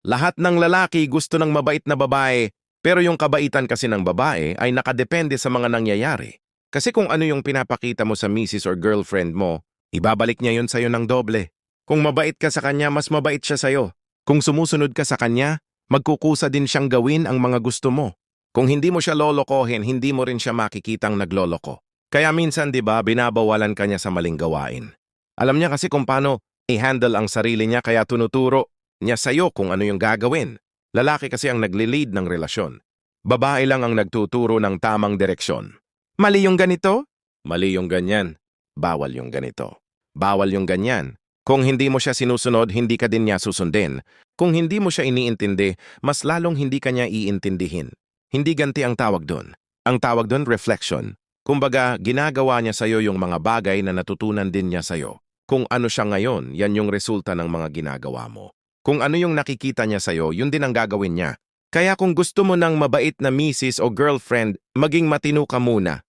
Lahat ng lalaki gusto ng mabait na babae, pero yung kabaitan kasi ng babae ay nakadepende sa mga nangyayari. Kasi kung ano yung pinapakita mo sa misis or girlfriend mo, ibabalik niya yun sa'yo ng doble. Kung mabait ka sa kanya, mas mabait siya sa'yo. Kung sumusunod ka sa kanya, magkukusa din siyang gawin ang mga gusto mo. Kung hindi mo siya lolokohin, hindi mo rin siya makikitang nagloloko. Kaya minsan, di ba, binabawalan ka niya sa maling gawain. Alam niya kasi kung paano i-handle ang sarili niya kaya tunuturo niya sa'yo kung ano yung gagawin. Lalaki kasi ang nagli-lead ng relasyon. Babae lang ang nagtuturo ng tamang direksyon. Mali yung ganito? Mali yung ganyan. Bawal yung ganito. Bawal yung ganyan. Kung hindi mo siya sinusunod, hindi ka din niya susundin. Kung hindi mo siya iniintindi, mas lalong hindi ka niya iintindihin. Hindi ganti ang tawag doon. Ang tawag doon, reflection. Kumbaga, ginagawa niya sa'yo yung mga bagay na natutunan din niya sa'yo. Kung ano siya ngayon, yan yung resulta ng mga ginagawa mo. Kung ano yung nakikita niya sa'yo, yun din ang gagawin niya. Kaya kung gusto mo ng mabait na misis o girlfriend, maging matino ka muna.